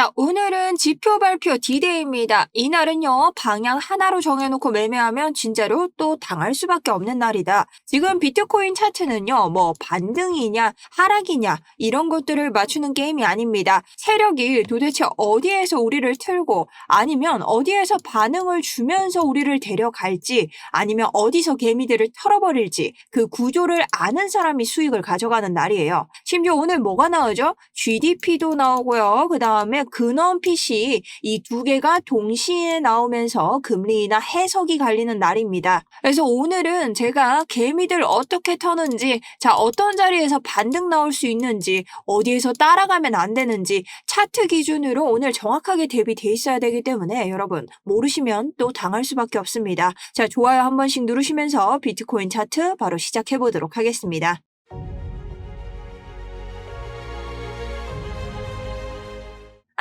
자, 오늘은 지표 발표 D-Day입니다. 이날은요, 방향 하나로 정해놓고 매매하면 진짜로 또 당할 수밖에 없는 날이다. 지금 비트코인 차트는요, 뭐, 반등이냐, 하락이냐, 이런 것들을 맞추는 게임이 아닙니다. 세력이 도대체 어디에서 우리를 틀고, 아니면 어디에서 반응을 주면서 우리를 데려갈지, 아니면 어디서 개미들을 털어버릴지, 그 구조를 아는 사람이 수익을 가져가는 날이에요. 심지어 오늘 뭐가 나오죠? GDP도 나오고요. 그 다음에 근원 PC 이두 개가 동시에 나오면서 금리나 해석이 갈리는 날입니다. 그래서 오늘은 제가 개미들 어떻게 터는지, 자, 어떤 자리에서 반등 나올 수 있는지, 어디에서 따라가면 안 되는지, 차트 기준으로 오늘 정확하게 대비돼 있어야 되기 때문에 여러분, 모르시면 또 당할 수밖에 없습니다. 자, 좋아요 한 번씩 누르시면서 비트코인 차트 바로 시작해 보도록 하겠습니다.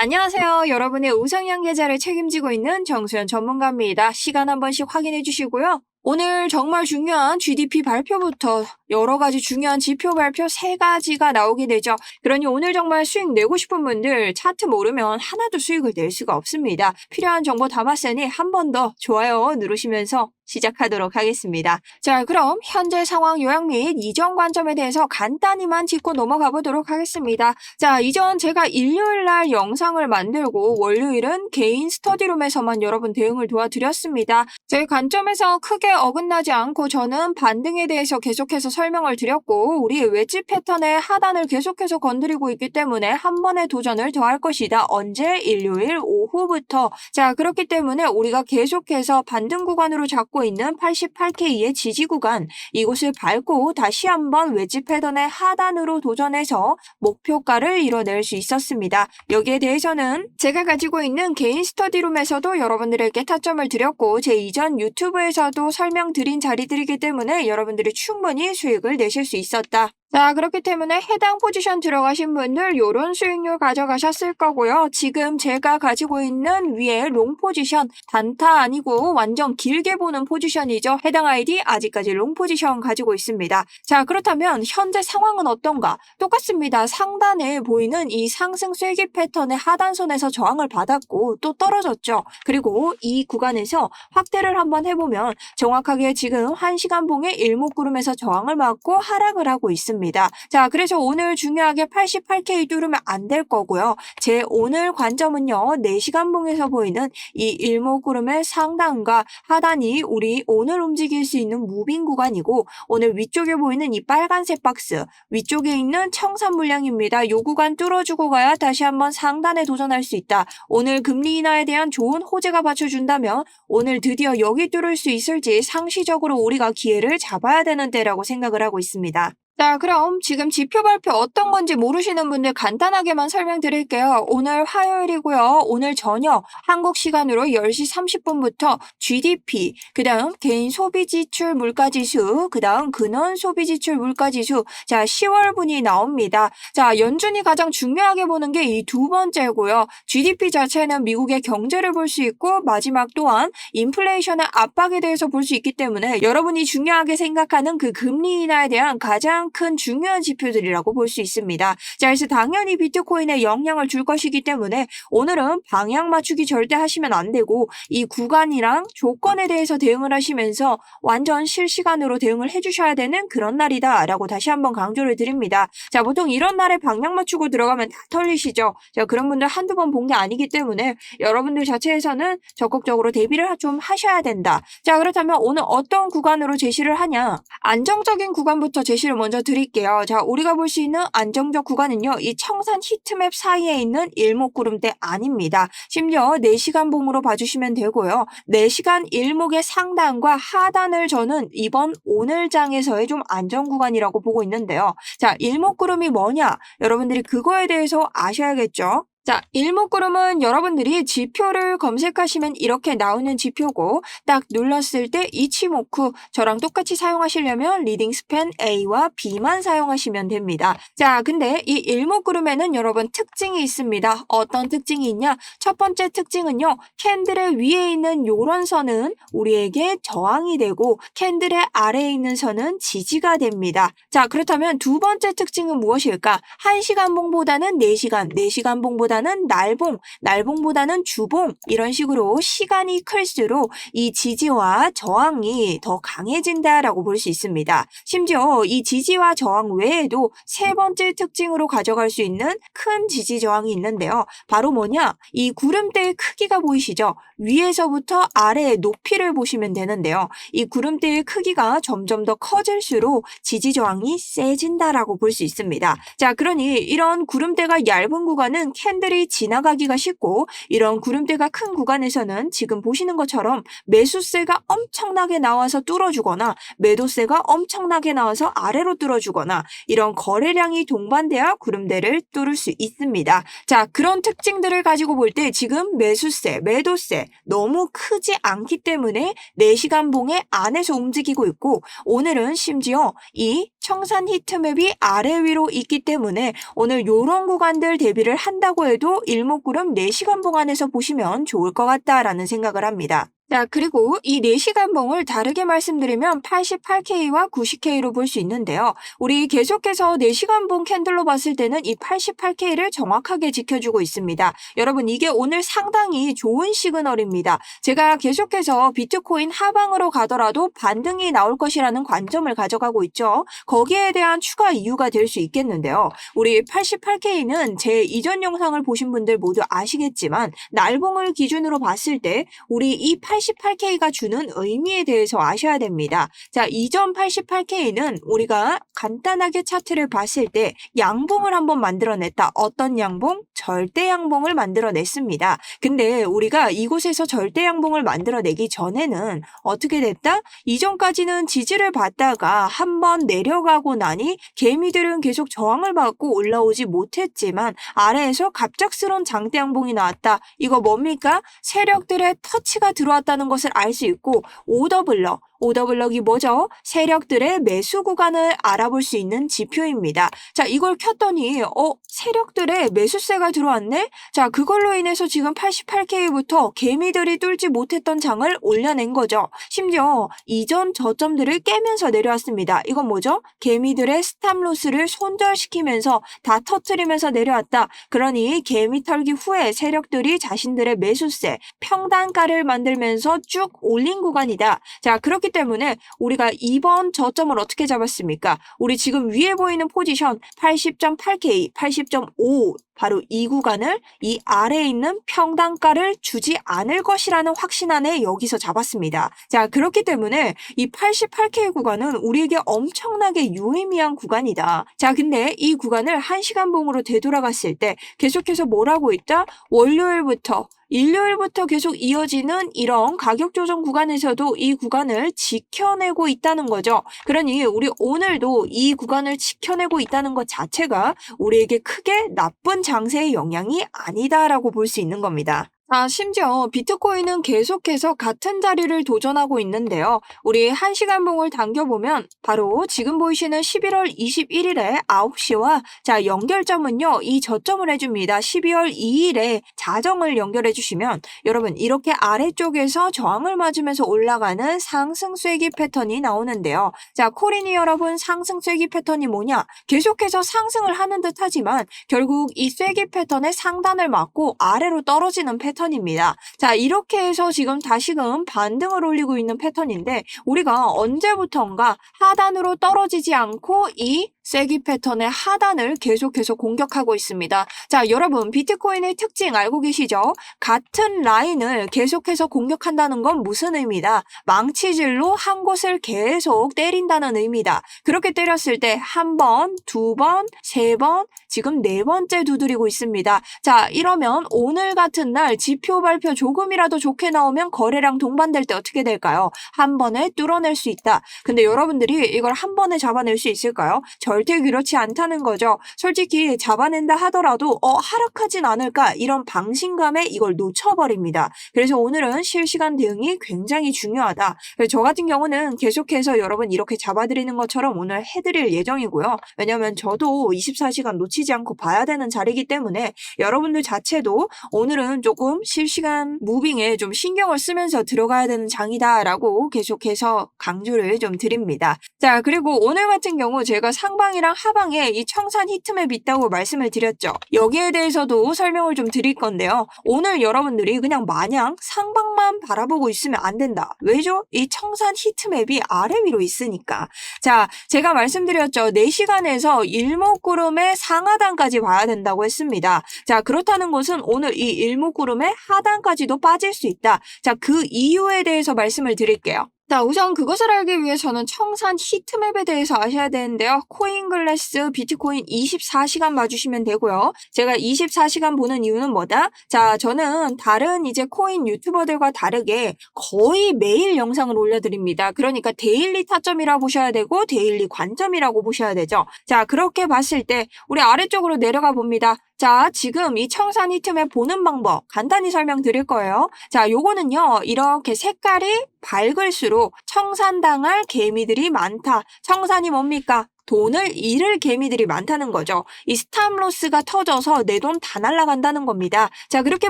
안녕하세요. 여러분의 우상향 계좌를 책임지고 있는 정수연 전문가입니다. 시간 한 번씩 확인해 주시고요. 오늘 정말 중요한 GDP 발표부터 여러 가지 중요한 지표 발표 세 가지가 나오게 되죠. 그러니 오늘 정말 수익 내고 싶은 분들 차트 모르면 하나도 수익을 낼 수가 없습니다. 필요한 정보 담았으니 한 번 더 좋아요 누르시면서 시작하도록 하겠습니다. 자, 그럼 현재 상황 요약 및 이전 관점에 대해서 간단히만 짚고 넘어가 보도록 하겠습니다. 자, 이전 제가 일요일 날 영상을 만들고 월요일은 개인 스터디룸에서만 여러분 대응을 도와드렸습니다. 제 관점에서 크게 어긋나지 않고 저는 반등에 대해서 계속해서 설명을 드렸고 우리 웨지 패턴의 하단을 계속해서 건드리고 있기 때문에 한 번의 도전을 더할 것이다. 언제? 일요일 오후부터. 자, 그렇기 때문에 우리가 계속해서 반등 구간으로 잡고 있는 88K의 지지 구간 이곳을 밟고 다시 한번 웨지 패턴의 하단으로 도전해서 목표가를 이뤄낼 수 있었습니다. 여기에 대해서는 제가 가지고 있는 개인 스터디룸에서도 여러분들에게 타점을 드렸고 제 이전 유튜브에서도 설명드린 자리들이기 때문에 여러분들이 충분히 수익 을 내실 수 있었다. 자, 그렇기 때문에 해당 포지션 들어가신 분들 요런 수익률 가져가셨을 거고요. 지금 제가 가지고 있는 위에 롱 포지션 단타 아니고 완전 길게 보는 포지션이죠. 해당 아이디 아직까지 롱 포지션 가지고 있습니다. 자, 그렇다면 현재 상황은 어떤가? 똑같습니다. 상단에 보이는 이 상승 쐐기 패턴의 하단선에서 저항을 받았고 또 떨어졌죠. 그리고 이 구간에서 확대를 한번 해보면 정확하게 지금 1시간 봉의 일목구름에서 저항을 맞고 하락을 하고 있습니다. 있습니다. 자, 그래서 오늘 중요하게 88K 뚫으면 안 될 거고요. 제 오늘 관점은요. 4시간 봉에서 보이는 이 일목구름의 상단과 하단이 우리 오늘 움직일 수 있는 무빙 구간이고 오늘 위쪽에 보이는 이 빨간색 박스 위쪽에 있는 청산 물량입니다. 요 구간 뚫어주고 가야 다시 한번 상단에 도전할 수 있다. 오늘 금리 인하에 대한 좋은 호재가 받쳐준다면 오늘 드디어 여기 뚫을 수 있을지 상시적으로 우리가 기회를 잡아야 되는 때라고 생각을 하고 있습니다. 자, 그럼 지금 지표 발표 어떤 건지 모르시는 분들 간단하게만 설명드릴게요. 오늘 화요일이고요. 오늘 저녁 한국 시간으로 10시 30분부터 GDP, 그 다음 개인 소비 지출 물가 지수, 그 다음 근원 소비 지출 물가 지수, 자, 10월분이 나옵니다. 자, 연준이 가장 중요하게 보는 게 이 두 번째고요. GDP 자체는 미국의 경제를 볼 수 있고 마지막 또한 인플레이션의 압박에 대해서 볼 수 있기 때문에 여러분이 중요하게 생각하는 그 금리 인하에 대한 가장 큰 중요한 지표들이라고 볼 수 있습니다. 자, 그래서 당연히 비트코인에 영향을 줄 것이기 때문에 오늘은 방향 맞추기 절대 하시면 안 되고 이 구간이랑 조건에 대해서 대응을 하시면서 완전 실시간으로 대응을 해주셔야 되는 그런 날이다 라고 다시 한번 강조를 드립니다. 자, 보통 이런 날에 방향 맞추고 들어가면 다 털리시죠? 자, 그런 분들 한두 번 본 게 아니기 때문에 여러분들 자체에서는 적극적으로 대비를 좀 하셔야 된다. 자, 그렇다면 오늘 어떤 구간으로 제시를 하냐? 안정적인 구간부터 제시를 먼저 드릴게요. 자, 우리가 볼 수 있는 안정적 구간은요. 이 청산 히트맵 사이에 있는 일목구름대 아닙니다. 심지어 4시간 봉으로 봐주시면 되고요. 4시간 일목의 상단과 하단을 저는 이번 오늘장에서의 좀 안정 구간이라고 보고 있는데요. 자, 일목구름이 뭐냐? 여러분들이 그거에 대해서 아셔야겠죠? 자, 일목구름은 여러분들이 지표를 검색하시면 이렇게 나오는 지표고 딱 눌렀을 때 이치모쿠 저랑 똑같이 사용하시려면 리딩 스팬 A와 B만 사용하시면 됩니다. 자, 근데 이 일목구름에는 여러분 특징이 있습니다. 어떤 특징이 있냐? 첫 번째 특징은요. 캔들의 위에 있는 요런 선은 우리에게 저항이 되고 캔들의 아래에 있는 선은 지지가 됩니다. 자, 그렇다면 두 번째 특징은 무엇일까? 1시간 봉보다는 4시간, 4시간 봉보다 날봉보다는 날봉, 날봉보다는 주봉 이런 식으로 시간이 클수록 이 지지와 저항이 더 강해진다라고 볼 수 있습니다. 심지어 이 지지와 저항 외에도 세 번째 특징으로 가져갈 수 있는 큰 지지 저항이 있는데요. 바로 뭐냐? 이 구름대의 크기가 보이시죠? 위에서부터 아래의 높이를 보시면 되는데요. 이 구름대의 크기가 점점 더 커질수록 지지 저항이 세진다라고 볼 수 있습니다. 자, 그러니 이런 구름대가 얇은 구간은 캔 들이 지나가기가 쉽고 이런 구름대가 큰 구간에서는 지금 보시는 것처럼 매수세가 엄청나게 나와서 뚫어주거나 매도세가 엄청나게 나와서 아래로 뚫어주거나 이런 거래량이 동반돼야 구름대를 뚫을 수 있습니다. 자, 그런 특징들을 가지고 볼 때 지금 매수세, 매도세 너무 크지 않기 때문에 4시간 봉의 안에서 움직이고 있고 오늘은 심지어 이 청산 히트맵이 아래 위로 있기 때문에 오늘 요런 구간들 대비를 한다고 해도 일목구름 4시간 봉 안에서 보시면 좋을 것 같다라는 생각을 합니다. 자, 그리고 이 4시간 봉을 다르게 말씀드리면 88K와 90K로 볼 수 있는데요. 우리 계속해서 4시간 봉 캔들로 봤을 때는 이 88K를 정확하게 지켜주고 있습니다. 여러분, 이게 오늘 상당히 좋은 시그널입니다. 제가 계속해서 비트코인 하방으로 가더라도 반등이 나올 것이라는 관점을 가져가고 있죠. 거기에 대한 추가 이유가 될 수 있겠는데요. 우리 88K는 제 이전 영상을 보신 분들 모두 아시겠지만 날봉을 기준으로 봤을 때 우리 이 88K가 주는 의미에 대해서 아셔야 됩니다. 자, 이전 88K는 우리가 간단하게 차트를 봤을 때 양봉을 한번 만들어냈다. 어떤 양봉? 절대 양봉을 만들어냈습니다. 근데 우리가 이곳에서 절대 양봉을 만들어내기 전에는 어떻게 됐다? 이전까지는 지지를 받다가 한번 내려가고 나니 개미들은 계속 저항을 받고 올라오지 못했지만 아래에서 갑작스러운 장대 양봉이 나왔다. 이거 뭡니까? 세력들의 터치가 들어왔다 는 것을 알 수 있고 오더블럭 오더블럭이 뭐죠? 세력들의 매수 구간을 알아볼 수 있는 지표입니다. 자, 이걸 켰더니 어, 세력들의 매수세가 들어왔네? 자, 그걸로 인해서 지금 88K부터 개미들이 뚫지 못했던 장을 올려낸 거죠. 심지어 이전 저점들을 깨면서 내려왔습니다. 이건 뭐죠? 개미들의 스탑로스를 손절시키면서 다 터트리면서 내려왔다. 그러니 개미 털기 후에 세력들이 자신들의 매수세, 평단가를 만들면서 쭉 올린 구간이다. 자, 그렇기 때문에 우리가 이번 저점을 어떻게 잡았습니까? 우리 지금 위에 보이는 포지션 80.8K, 80.5 바로 이 구간을 이 아래에 있는 평단가를 주지 않을 것이라는 확신 안에 여기서 잡았습니다. 자, 그렇기 때문에 이 88K 구간은 우리에게 엄청나게 유의미한 구간이다. 자, 근데 이 구간을 1시간 봉으로 되돌아갔을 때 계속해서 뭐라고 있다? 월요일부터 일요일부터 계속 이어지는 이런 가격 조정 구간에서도 이 구간을 지켜내고 있다는 거죠. 그러니 우리 오늘도 이 구간을 지켜내고 있다는 것 자체가 우리에게 크게 나쁜 장세의 영향이 아니다라고 볼 수 있는 겁니다. 아, 심지어 비트코인은 계속해서 같은 자리를 도전하고 있는데요. 우리 1시간 봉을 당겨보면 바로 지금 보이시는 11월 21일에 9시와 자, 연결점은요. 이 저점을 해줍니다. 12월 2일에 자정을 연결해 주시면 여러분 이렇게 아래쪽에서 저항을 맞으면서 올라가는 상승 쐐기 패턴이 나오는데요. 자, 코리니 여러분 상승 쐐기 패턴이 뭐냐? 계속해서 상승을 하는 듯 하지만 결국 이 쐐기 패턴의 상단을 맞고 아래로 떨어지는 패턴 패턴입니다. 자, 이렇게 해서 지금 다시금 반등을 올리고 있는 패턴인데 우리가 언제부턴가 하단으로 떨어지지 않고 이 세기 패턴의 하단을 계속해서 공격하고 있습니다. 자, 여러분 비트코인의 특징 알고 계시죠? 같은 라인을 계속해서 공격한다는 건 무슨 의미다? 망치질로 한 곳을 계속 때린다는 의미다. 그렇게 때렸을 때 한 번, 두 번, 세 번, 지금 네 번째 두드리고 있습니다. 자, 이러면 오늘 같은 날 지표 발표 조금이라도 좋게 나오면 거래량 동반될 때 어떻게 될까요? 한 번에 뚫어낼 수 있다. 근데 여러분들이 이걸 한 번에 잡아낼 수 있을까요? 절대 그렇지 않다는 거죠. 솔직히 잡아낸다 하더라도 어 하락하진 않을까 이런 방심감에 이걸 놓쳐버립니다. 그래서 오늘은 실시간 대응이 굉장히 중요하다. 저 같은 경우는 계속해서 여러분 이렇게 잡아드리는 것처럼 오늘 해드릴 예정이고요. 왜냐면 저도 24시간 놓치지 않고 봐야 되는 자리이기 때문에 여러분들 자체도 오늘은 조금 실시간 무빙에 좀 신경을 쓰면서 들어가야 되는 장이다라고 계속해서 강조를 좀 드립니다. 자 그리고 오늘 같은 경우 제가 상반 상방이랑 하방에 이 청산 히트맵이 있다고 말씀을 드렸죠. 여기에 대해서도 설명을 좀 드릴 건데요. 오늘 여러분들이 그냥 마냥 상방만 바라보고 있으면 안 된다. 왜죠? 이 청산 히트맵이 아래 위로 있으니까. 자, 제가 말씀드렸죠. 4시간에서 일목구름의 상하단까지 봐야 된다고 했습니다. 자, 그렇다는 것은 오늘 이 일목구름의 하단까지도 빠질 수 있다. 자, 그 이유에 대해서 말씀을 드릴게요. 자, 우선 그것을 알기 위해서는 청산 히트맵에 대해서 아셔야 되는데요. 코인글래스 비트코인 24시간 봐주시면 되고요. 제가 24시간 보는 이유는 뭐다? 자, 저는 다른 이제 코인 유튜버들과 다르게 거의 매일 영상을 올려드립니다. 그러니까 데일리 타점이라 보셔야 되고 데일리 관점이라고 보셔야 되죠. 자, 그렇게 봤을 때 우리 아래쪽으로 내려가 봅니다. 자, 지금 이 청산 히트맵 보는 방법 간단히 설명드릴 거예요. 자, 요거는요. 이렇게 색깔이 밝을수록 청산당할 개미들이 많다. 청산이 뭡니까? 돈을 잃을 개미들이 많다는 거죠. 이 스탑로스가 터져서 내 돈 다 날라간다는 겁니다. 자, 그렇게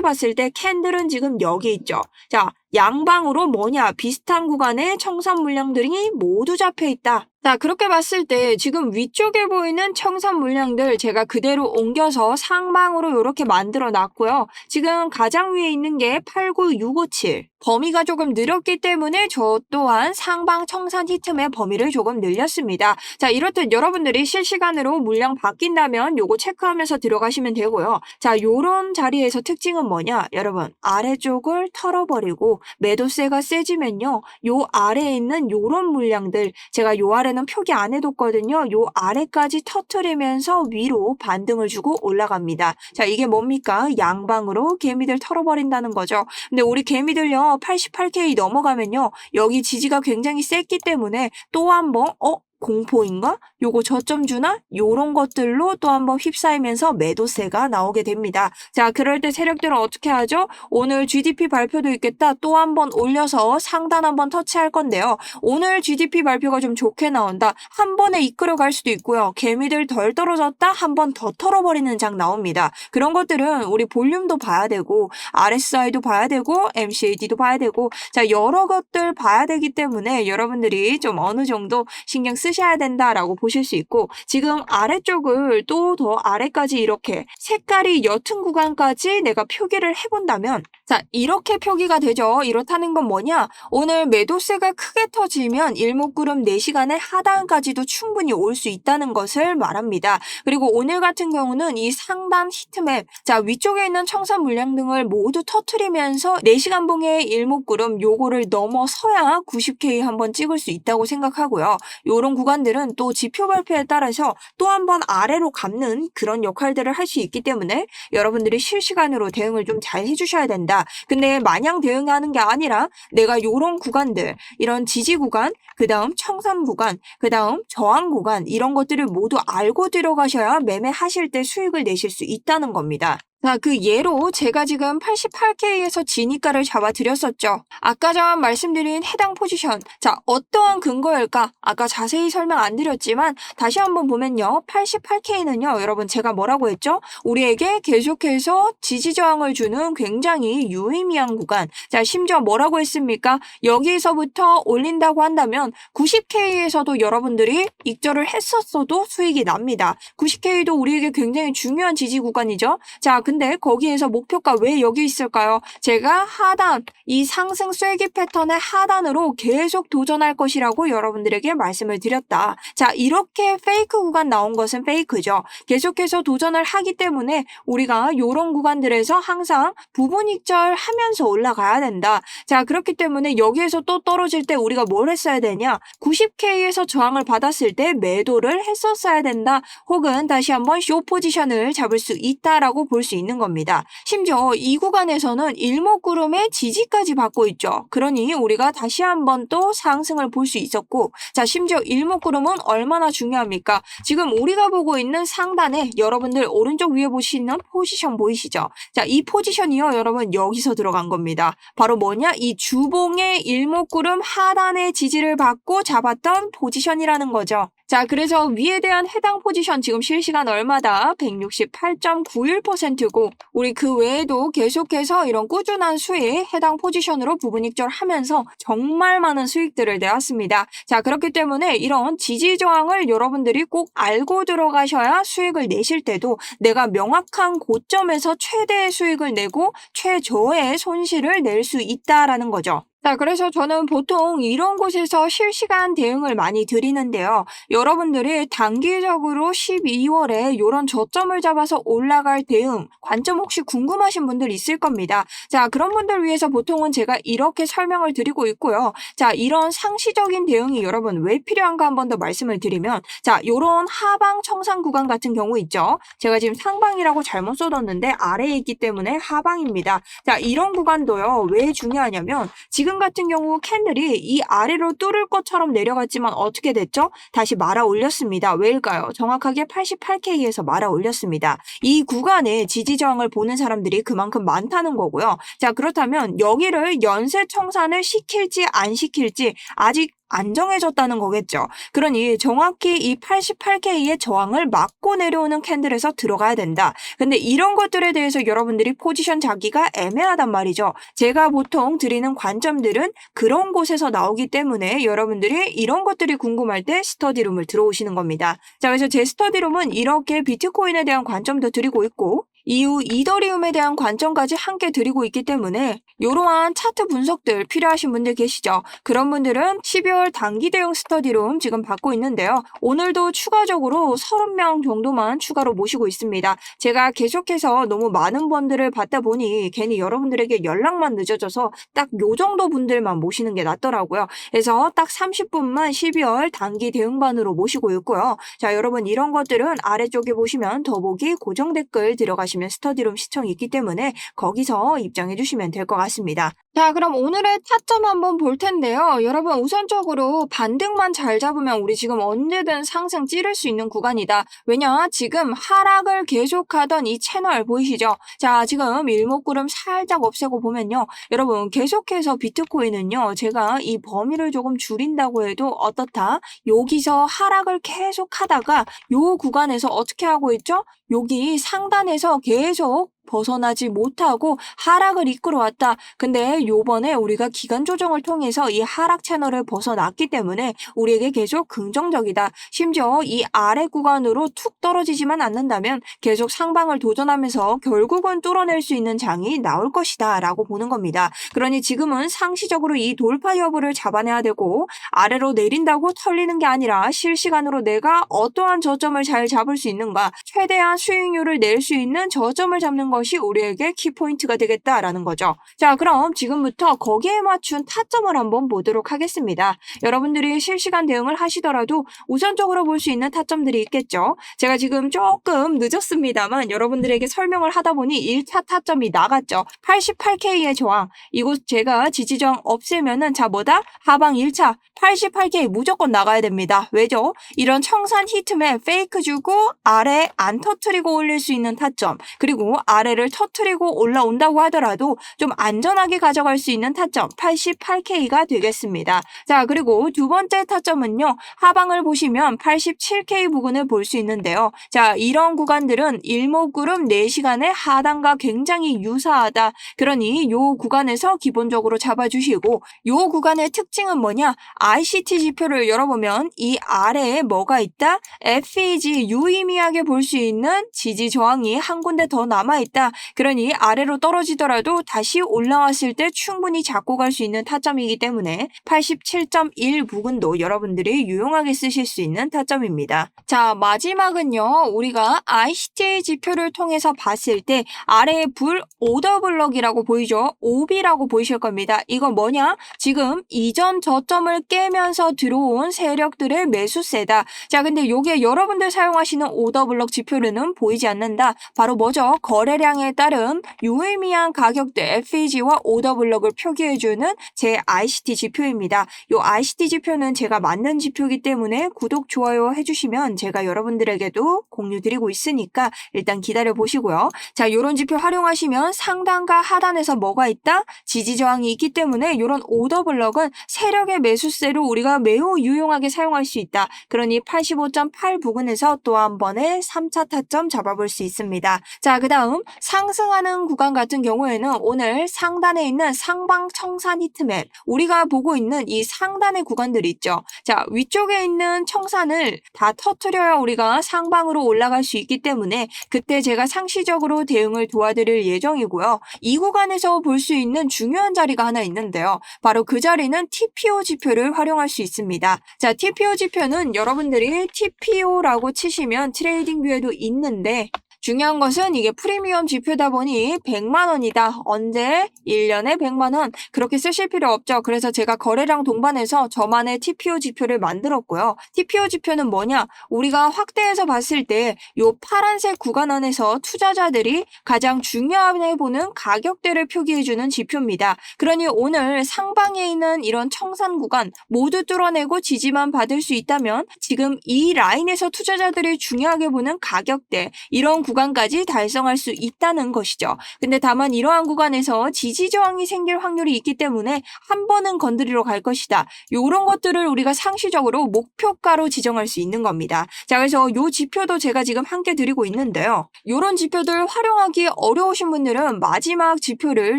봤을 때 캔들은 지금 여기 있죠. 자, 양방으로 뭐냐? 비슷한 구간에 청산 물량들이 모두 잡혀 있다. 자, 그렇게 봤을 때 지금 위쪽에 보이는 청산 물량들 제가 그대로 옮겨서 상방으로 이렇게 만들어 놨고요. 지금 가장 위에 있는 게 89657. 범위가 조금 늘었기 때문에 저 또한 상방 청산 히트의 범위를 조금 늘렸습니다. 자, 이렇듯 여러분들이 실시간으로 물량 바뀐다면 요거 체크하면서 들어가시면 되고요. 자, 요런 자리에서 특징은 뭐냐? 여러분, 아래쪽을 털어버리고 매도세가 세지면요. 요 아래에 있는 요런 물량들 제가 요 아래는 표기 안 해뒀거든요. 요 아래까지 터트리면서 위로 반등을 주고 올라갑니다. 자, 이게 뭡니까? 양방으로 개미들 털어버린다는 거죠. 근데 우리 개미들요. 88K 넘어가면요. 여기 지지가 굉장히 셌기 때문에 또 한번 어? 공포인가? 요거 저점 주나? 요런 것들로 또 한번 휩싸이면서 매도세가 나오게 됩니다. 자, 그럴 때 세력들은 어떻게 하죠? 오늘 GDP 발표도 있겠다. 또 한 번 올려서 상단 한번 터치할 건데요. 오늘 GDP 발표가 좀 좋게 나온다. 한 번에 이끌어 갈 수도 있고요. 개미들 덜 떨어졌다. 한 번 더 털어버리는 장 나옵니다. 그런 것들은 우리 볼륨도 봐야 되고 RSI도 봐야 되고 MCAD도 봐야 되고 자, 여러 것들 봐야 되기 때문에 여러분들이 좀 어느 정도 신경 쓰 쓰셔야 된다라고 보실 수 있고 지금 아래쪽을 또 더 아래까지 이렇게 색깔이 옅은 구간까지 내가 표기를 해본다면 자 이렇게 표기가 되죠. 이렇다는 건 뭐냐? 오늘 매도세가 크게 터지면 일목구름 4시간의 하단까지도 충분히 올 수 있다는 것을 말합니다. 그리고 오늘 같은 경우는 이 상단 히트맵 자 위쪽에 있는 청산 물량 등을 모두 터트리면서 4시간 봉의 일목구름 요거를 넘어서야 90K 한번 찍을 수 있다고 생각하고요. 요런 구간들은 또 지표 발표에 따라서 또 한 번 아래로 감는 그런 역할들을 할 수 있기 때문에 여러분들이 실시간으로 대응을 좀 잘 해주셔야 된다. 근데 마냥 대응하는 게 아니라 내가 요런 구간들, 이런 지지 구간, 그 다음 청산 구간, 그 다음 저항 구간 이런 것들을 모두 알고 들어가셔야 매매하실 때 수익을 내실 수 있다는 겁니다. 자, 그 예로 제가 지금 88K에서 진입가를 잡아드렸었죠. 아까 전 말씀드린 해당 포지션. 자, 어떠한 근거일까? 아까 자세히 설명 안 드렸지만 다시 한번 보면요. 88K는요. 여러분 제가 뭐라고 했죠? 우리에게 계속해서 지지저항을 주는 굉장히 유의미한 구간. 자, 심지어 뭐라고 했습니까? 여기서부터 올린다고 한다면 90K에서도 여러분들이 익절을 했었어도 수익이 납니다. 90K도 우리에게 굉장히 중요한 지지 구간이죠. 자, 근데 거기에서 목표가 왜 여기 있을까요? 제가 하단, 이 상승 쐐기 패턴의 하단으로 계속 도전할 것이라고 여러분들에게 말씀을 드렸다. 자, 이렇게 페이크 구간 나온 것은 페이크죠. 계속해서 도전을 하기 때문에 우리가 이런 구간들에서 항상 부분 익절 하면서 올라가야 된다. 자, 그렇기 때문에 여기에서 또 떨어질 때 우리가 뭘 했어야 되냐? 90K에서 저항을 받았을 때 매도를 했었어야 된다. 혹은 다시 한번 쇼 포지션을 잡을 수 있다라고 볼 수 있는 겁니다. 심지어 이 구간에서는 일목구름의 지지까지 받고 있죠. 그러니 우리가 다시 한번 또 상승을 볼 수 있었고 자 심지어 일목구름은 얼마나 중요합니까? 지금 우리가 보고 있는 상단에 여러분들 오른쪽 위에 보시는 포지션 보이시죠? 자 이 포지션이요 여러분 여기서 들어간 겁니다. 바로 뭐냐? 이 주봉의 일목구름 하단의 지지를 받고 잡았던 포지션이라는 거죠. 자, 그래서 위에 대한 해당 포지션 지금 실시간 얼마다 168.91%고 우리 그 외에도 계속해서 이런 꾸준한 수익 해당 포지션으로 부분 익절 하면서 정말 많은 수익들을 내왔습니다. 자, 그렇기 때문에 이런 지지 저항을 여러분들이 꼭 알고 들어가셔야 수익을 내실 때도 내가 명확한 고점에서 최대의 수익을 내고 최저의 손실을 낼 수 있다라는 거죠. 자, 그래서 저는 보통 이런 곳에서 실시간 대응을 많이 드리는데요. 여러분들이 단기적으로 12월에 이런 저점을 잡아서 올라갈 대응, 관점 혹시 궁금하신 분들 있을 겁니다. 자, 그런 분들 위해서 보통은 제가 이렇게 설명을 드리고 있고요. 자, 이런 상시적인 대응이 여러분 왜 필요한가 한 번 더 말씀을 드리면, 자, 요런 하방 청산 구간 같은 경우 있죠. 제가 지금 상방이라고 잘못 써뒀는데 아래에 있기 때문에 하방입니다. 자, 이런 구간도요. 왜 중요하냐면, 지금 같은 경우 캔들이 이 아래로 뚫을 것처럼 내려갔지만 어떻게 됐죠? 다시 말아 올렸습니다. 왜일까요? 정확하게 88K에서 말아 올렸습니다. 이 구간에 지지 저항을 보는 사람들이 그만큼 많다는 거고요. 자, 그렇다면 여기를 연쇄 청산을 시킬지 안 시킬지 아직 안 정해졌다는 거겠죠. 그러니 정확히 이 88K의 저항을 막고 내려오는 캔들에서 들어가야 된다. 근데 이런 것들에 대해서 여러분들이 포지션 잡기가 애매하단 말이죠. 제가 보통 드리는 관점들은 그런 곳에서 나오기 때문에 여러분들이 이런 것들이 궁금할 때 스터디룸을 들어오시는 겁니다. 자, 그래서 제 스터디룸은 이렇게 비트코인에 대한 관점도 드리고 있고 이후 이더리움에 대한 관점까지 함께 드리고 있기 때문에 이러한 차트 분석들 필요하신 분들 계시죠? 그런 분들은 12월 단기 대응 스터디룸 지금 받고 있는데요. 오늘도 추가적으로 30명 정도만 추가로 모시고 있습니다. 제가 계속해서 너무 많은 분들을 받다 보니 괜히 여러분들에게 연락만 늦어져서 딱 요 정도 분들만 모시는 게 낫더라고요. 그래서 딱 30분만 12월 단기 대응반으로 모시고 있고요. 자, 여러분 이런 것들은 아래쪽에 보시면 더보기 고정 댓글 들어가시 면 스터디룸 시청이 있기 때문에 거기서 입장해 주시면 될 것 같습니다. 자, 그럼 오늘의 타점 한번 볼 텐데요. 여러분 우선적으로 반등만 잘 잡으면 우리 지금 언제든 상승 찌를 수 있는 구간이다. 왜냐? 지금 하락을 계속하던 이 채널 보이시죠? 자, 지금 일목구름 살짝 없애고 보면요. 여러분 계속해서 비트코인은요. 제가 이 범위를 조금 줄인다고 해도 어떻다? 여기서 하락을 계속 하다가 요 구간에서 어떻게 하고 있죠? 여기 상단에서 계속 벗어나지 못하고 하락을 이끌어왔다. 근데 요번에 우리가 기간 조정을 통해서 이 하락 채널을 벗어났기 때문에 우리에게 계속 긍정적이다. 심지어 이 아래 구간으로 툭 떨어지지만 않는다면 계속 상방을 도전하면서 결국은 뚫어낼 수 있는 장이 나올 것이다 라고 보는 겁니다. 그러니 지금은 상시적으로 이 돌파 여부를 잡아내야 되고 아래로 내린다고 털리는 게 아니라 실시간으로 내가 어떠한 저점을 잘 잡을 수 있는가 최대한 수익률을 낼 수 있는 저점을 잡는 것이 우리에게 키포인트가 되겠다라는 거죠. 자, 그럼 지금부터 거기에 맞춘 타점을 한번 보도록 하겠습니다. 여러분들이 실시간 대응을 하시더라도 우선적으로 볼 수 있는 타점들이 있겠죠. 제가 지금 조금 늦었습니다만 여러분들에게 설명을 하다 보니 1차 타점이 나갔죠. 88K의 저항. 이곳 제가 지지저항 없애면은 자 뭐다? 하방 1차 88K 무조건 나가야 됩니다. 왜죠? 이런 청산 히트맨 페이크 주고 아래 안 터트리고 올릴 수 있는 타점 그리고 아 래를 터트리고 올라온다고 하더라도 좀 안전하게 가져갈 수 있는 타점 88K가 되겠습니다. 자 그리고 두 번째 타점은요. 하방을 보시면 87K 부근을 볼 수 있는데요. 자 이런 구간들은 일목구름 4시간의 하단과 굉장히 유사하다. 그러니 이 구간에서 기본적으로 잡아주시고 이 구간의 특징은 뭐냐? ICT 지표를 열어보면 이 아래에 뭐가 있다? FEG 유의미하게 볼 수 있는 지지 저항이 한 군데 더 남아있다. 그러니 아래로 떨어지더라도 다시 올라왔을 때 충분히 잡고 갈 수 있는 타점이기 때문에 87.1 부근도 여러분들이 유용하게 쓰실 수 있는 타점입니다. 자 마지막은요. 우리가 ICT 지표를 통해서 봤을 때 아래에 불 오더블럭이라고 보이죠? OB라고 보이실 겁니다. 이건 뭐냐? 지금 이전 저점을 깨면서 들어온 세력들의 매수세다. 자, 근데 요게 여러분들 사용하시는 오더블럭 지표로는 보이지 않는다. 바로 뭐죠? 거래량 거래량에 따른 유의미한 가격대 FAG와 오더 블록을 표기해주는 제 ICT 지표입니다. 이 ICT 지표는 제가 만든 지표이기 때문에 구독, 좋아요 해주시면 제가 여러분들에게도 공유 드리고 있으니까 일단 기다려 보시고요. 자, 이런 지표 활용하시면 상단과 하단에서 뭐가 있다? 지지 저항이 있기 때문에 이런 오더 블럭은 세력의 매수세로 우리가 매우 유용하게 사용할 수 있다. 그러니 85.8 부근에서 또 한 번의 3차 타점 잡아볼 수 있습니다. 자, 그 다음 상승하는 구간 같은 경우에는 오늘 상단에 있는 상방 청산 히트맵 우리가 보고 있는 이 상단의 구간들 있죠. 자, 위쪽에 있는 청산을 다 터트려야 우리가 상방으로 올라갈 수 있기 때문에 그때 제가 상시적으로 대응을 도와드릴 예정이고요. 이 구간에서 볼 수 있는 중요한 자리가 하나 있는데요. 바로 그 자리는 TPO 지표를 활용할 수 있습니다. 자, TPO 지표는 여러분들이 TPO라고 치시면 트레이딩 뷰에도 있는데 중요한 것은 이게 프리미엄 지표다 보니 100만 원이다. 언제? 1년에 100만 원. 그렇게 쓰실 필요 없죠. 그래서 제가 거래량 동반해서 저만의 TPO 지표를 만들었고요. TPO 지표는 뭐냐? 우리가 확대해서 봤을 때이 파란색 구간 안에서 투자자들이 가장 중요하게 보는 가격대를 표기해주는 지표입니다. 그러니 오늘 상방에 있는 이런 청산 구간 모두 뚫어내고 지지만 받을 수 있다면 지금 이 라인에서 투자자들이 중요하게 보는 가격대 이런 구간까지 달성할 수 있다는 것이죠. 근데 다만 이러한 구간에서 지지 저항이 생길 확률이 있기 때문에 한 번은 건드리러 갈 것이다. 요런 것들을 우리가 상시적으로 목표가로 지정할 수 있는 겁니다. 자, 그래서 요 지표도 제가 지금 함께 드리고 있는데요. 요런 지표들 활용하기 어려우신 분들은 마지막 지표를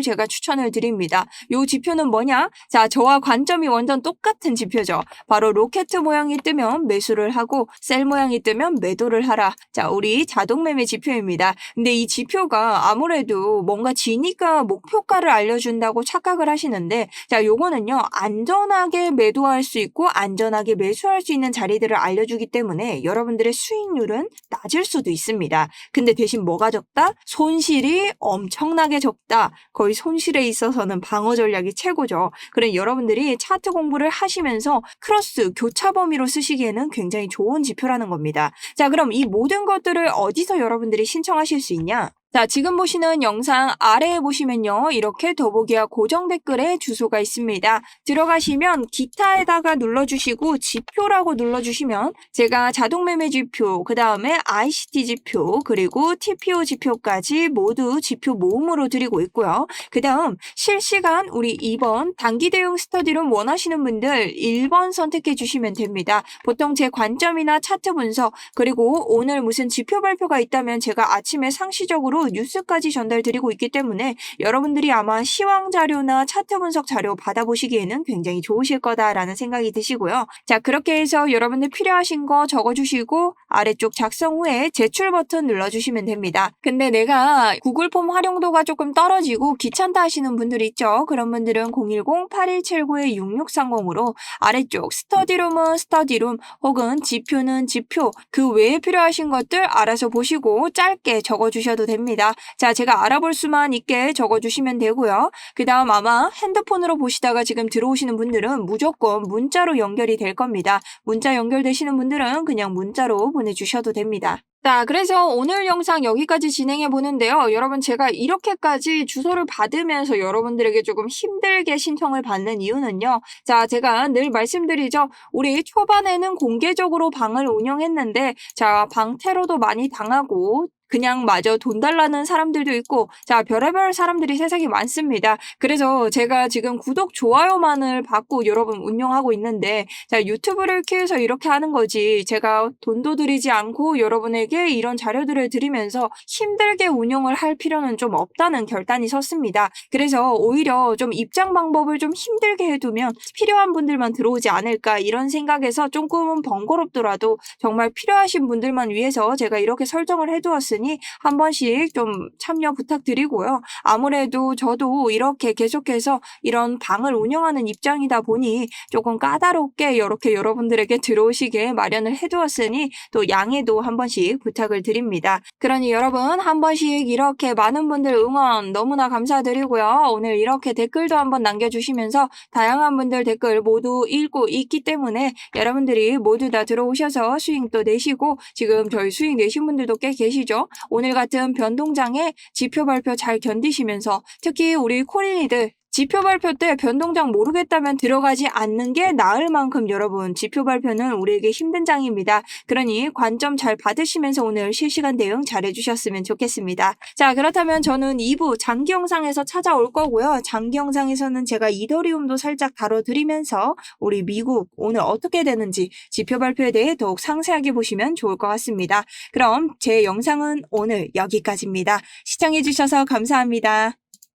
제가 추천을 드립니다. 요 지표는 뭐냐? 자, 저와 관점이 완전 똑같은 지표죠. 바로 로켓 모양이 뜨면 매수를 하고 셀 모양이 뜨면 매도를 하라. 자, 우리 자동 매매 지표 입니다. 근데 이 지표가 아무래도 뭔가 지니까 목표가를 알려준다고 착각을 하시는데 자, 요거는요. 안전하게 매도할 수 있고 안전하게 매수할 수 있는 자리들을 알려주기 때문에 여러분들의 수익률은 낮을 수도 있습니다. 근데 대신 뭐가 적다? 손실이 엄청나게 적다. 거의 손실에 있어서는 방어 전략이 최고죠. 그럼 여러분들이 차트 공부를 하시면서 크로스 교차 범위로 쓰시기에는 굉장히 좋은 지표라는 겁니다. 자, 그럼 이 모든 것들을 어디서 여러분들 이 신청하실 수 있냐? 자, 지금 보시는 영상 아래에 보시면요. 이렇게 더보기와 고정 댓글에 주소가 있습니다. 들어가시면 기타에다가 눌러주시고 지표라고 눌러주시면 제가 자동 매매 지표, 그 다음에 ICT 지표, 그리고 TPO 지표까지 모두 지표 모음으로 드리고 있고요. 그 다음 실시간 우리 2번 단기 대응 스터디룸 원하시는 분들 1번 선택해 주시면 됩니다. 보통 제 관점이나 차트 분석, 그리고 오늘 무슨 지표 발표가 있다면 제가 아침에 상시적으로 뉴스까지 전달드리고 있기 때문에 여러분들이 아마 시황 자료나 차트 분석 자료 받아보시기에는 굉장히 좋으실 거다라는 생각이 드시고요. 자, 그렇게 해서 여러분들 필요하신 거 적어주시고 아래쪽 작성 후에 제출 버튼 눌러주시면 됩니다. 근데 내가 구글 폼 활용도가 조금 떨어지고 귀찮다 하시는 분들 있죠? 그런 분들은 010-8179-6630으로 아래쪽 스터디룸은 스터디룸 혹은 지표는 지표 그 외에 필요하신 것들 알아서 보시고 짧게 적어주셔도 됩니다. 자, 제가 알아볼 수만 있게 적어주시면 되고요. 그 다음 아마 핸드폰으로 보시다가 지금 들어오시는 분들은 무조건 문자로 연결이 될 겁니다. 문자 연결되시는 분들은 그냥 문자로 보내주셔도 됩니다. 자, 그래서 오늘 영상 여기까지 진행해 보는데요. 여러분, 제가 이렇게까지 주소를 받으면서 여러분들에게 조금 힘들게 신청을 받는 이유는요. 자, 제가 늘 말씀드리죠. 우리 초반에는 공개적으로 방을 운영했는데, 자, 방 테러도 많이 당하고, 그냥 마저 돈 달라는 사람들도 있고 자 별의별 사람들이 세상에 많습니다. 그래서 제가 지금 구독 좋아요만을 받고 여러분 운영하고 있는데 자 유튜브를 키워서 이렇게 하는 거지 제가 돈도 들이지 않고 여러분에게 이런 자료들을 드리면서 힘들게 운영을 할 필요는 좀 없다는 결단이 섰습니다. 그래서 오히려 좀 입장 방법을 좀 힘들게 해두면 필요한 분들만 들어오지 않을까 이런 생각에서 조금은 번거롭더라도 정말 필요하신 분들만 위해서 제가 이렇게 설정을 해두었으니 있으니 한 번씩 좀 참여 부탁드리고요. 아무래도 저도 이렇게 계속해서 이런 방을 운영하는 입장이다 보니 조금 까다롭게 이렇게 여러분들에게 들어오시게 마련을 해두었으니 또 양해도 한 번씩 부탁을 드립니다. 그러니 여러분 한 번씩 이렇게 많은 분들 응원 너무나 감사드리고요. 오늘 이렇게 댓글도 한번 남겨주시면서 다양한 분들 댓글 모두 읽고 있기 때문에 여러분들이 모두 다 들어오셔서 수익도 내시고 지금 저희 수익 내신 분들도 꽤 계시죠. 오늘 같은 변동장에 지표 발표 잘 견디시면서 특히 우리 코린이들 지표 발표 때 변동장 모르겠다면 들어가지 않는 게 나을 만큼 여러분 지표 발표는 우리에게 힘든 장입니다. 그러니 관점 잘 받으시면서 오늘 실시간 대응 잘 해주셨으면 좋겠습니다. 자 그렇다면 저는 2부 장기 영상에서 찾아올 거고요. 장기 영상에서는 제가 이더리움도 살짝 다뤄드리면서 우리 미국 오늘 어떻게 되는지 지표 발표에 대해 더욱 상세하게 보시면 좋을 것 같습니다. 그럼 제 영상은 오늘 여기까지입니다. 시청해주셔서 감사합니다.